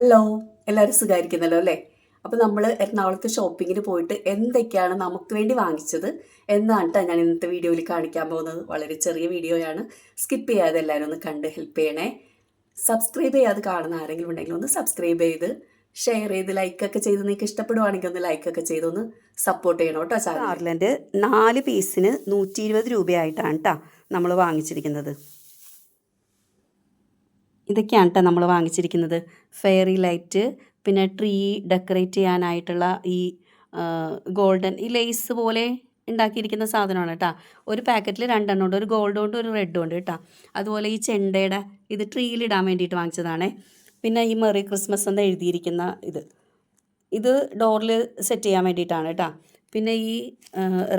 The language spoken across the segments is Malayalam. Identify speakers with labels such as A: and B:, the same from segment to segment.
A: ഹലോ എല്ലാവരും സുഖമായിരിക്കുന്നല്ലോ അല്ലേ? അപ്പോൾ നമ്മൾ എറണാകുളത്ത് ഷോപ്പിങ്ങിന് പോയിട്ട് എന്തൊക്കെയാണ് നമുക്ക് വേണ്ടി വാങ്ങിച്ചത് എന്നാണ് കേട്ടോ ഞാൻ ഇന്നത്തെ വീഡിയോയിൽ കാണിക്കാൻ പോകുന്നത്. വളരെ ചെറിയ വീഡിയോയാണ്. സ്കിപ്പ് ചെയ്യാതെ എല്ലാവരും ഒന്ന് കണ്ട് ഹെൽപ്പ് ചെയ്യണേ. സബ്സ്ക്രൈബ് ചെയ്യാതെ കാണുന്ന ആരെങ്കിലും ഉണ്ടെങ്കിൽ ഒന്ന് സബ്സ്ക്രൈബ് ചെയ്ത് ഷെയർ ചെയ്ത് ലൈക്കൊക്കെ ചെയ്ത് നിങ്ങൾക്ക് ഇഷ്ടപ്പെടുവാണെങ്കിൽ ഒന്ന് ലൈക്കൊക്കെ ചെയ്തൊന്ന് സപ്പോർട്ട് ചെയ്യണം കേട്ടോ ചാനൽ
B: നാല് പീസിന് നൂറ്റി ഇരുപത് രൂപയായിട്ടാണ് കേട്ടോ നമ്മൾ വാങ്ങിച്ചിരിക്കുന്നത്. ഇതൊക്കെയാണ് കേട്ടോ നമ്മൾ വാങ്ങിച്ചിരിക്കുന്നത്. ഫെയറി ലൈറ്റ് പിന്നെ ട്രീ ഡെക്കറേറ്റ് ചെയ്യാനായിട്ടുള്ള ഈ ഗോൾഡൻ ഈ ലേസ് പോലെ ഉണ്ടാക്കിയിരിക്കുന്ന സാധനമാണ് കേട്ടോ ഒരു പാക്കറ്റിൽ രണ്ടെണ്ണം ഉണ്ട്. ഒരു ഗോൾഡ് ഉണ്ട് ഒരു റെഡ് ഉണ്ട് കേട്ടോ അതുപോലെ ഈ ചെണ്ടയുടെ ഇത് ട്രീയിലിടാൻ വേണ്ടിയിട്ട് വാങ്ങിച്ചതാണേ. പിന്നെ ഈ മെറി ക്രിസ്മസ് എന്ന് എഴുതിയിരിക്കുന്ന ഇത്. ഇത് ഡോറിൽ സെറ്റ് ചെയ്യാൻ വേണ്ടിയിട്ടാണ് കേട്ടോ പിന്നെ ഈ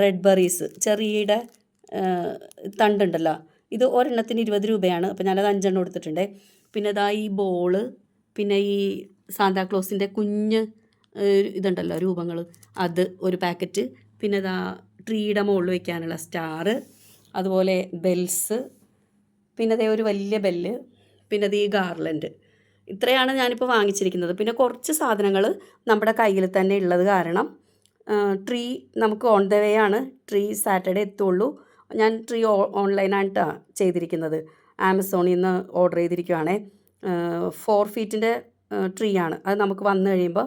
B: റെഡ് ബെറീസ് ചെറിയുടെ തണ്ടുണ്ടല്ലോ. ഇത് ഒരെണ്ണത്തിന് ഇരുപത് രൂപയാണ്. അപ്പോൾ ഞാനത് അഞ്ചെണ്ണം എടുത്തിട്ടുണ്ട് പിന്നെ ഇതാ ഈ ബോൾ പിന്നെ ഈ സാന്താക്ലോസിന്റെ കുഞ്ഞ് ഇതുണ്ടല്ലോ രൂപങ്ങൾ അത് ഒരു പാക്കറ്റ് പിന്നെ ഇതാ ട്രീയുടെ മുകളിൽ വയ്ക്കാനുള്ള സ്റ്റാറ് അതുപോലെ ബെൽസ് പിന്നെ അതേ ഒരു വലിയ ബെല്ല് പിന്നെ അത് ഈ ഗാർലൻഡ് ഇത്രയാണ് ഞാനിപ്പോൾ വാങ്ങിച്ചിരിക്കുന്നത്. പിന്നെ കുറച്ച് സാധനങ്ങൾ നമ്മുടെ കയ്യിൽ തന്നെ ഉള്ളത് കാരണം ട്രീ നമുക്ക് ഓൺ ദ വേ ആണ്. ട്രീ സാറ്റർഡേ എത്തുള്ളൂ. ഞാൻ ട്രീ ഓൺലൈനായിട്ടാണ് ചെയ്തിരിക്കുന്നത്. ആമസോണിൽ നിന്ന് ഓർഡർ ചെയ്തിരിക്കുവാണേ. ഫോർ ഫീറ്റിന്റെ ട്രീ ആണ് അത് നമുക്ക് വന്നു കഴിയുമ്പോൾ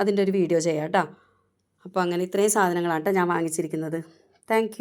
B: അതിന്റെ ഒരു വീഡിയോ ചെയ്യാം കേട്ടോ. അപ്പോൾ അങ്ങനെ ഇത്രയും സാധനങ്ങളാണ് ട്ടോ ഞാൻ വാങ്ങിച്ചിരിക്കുന്നത്. താങ്ക്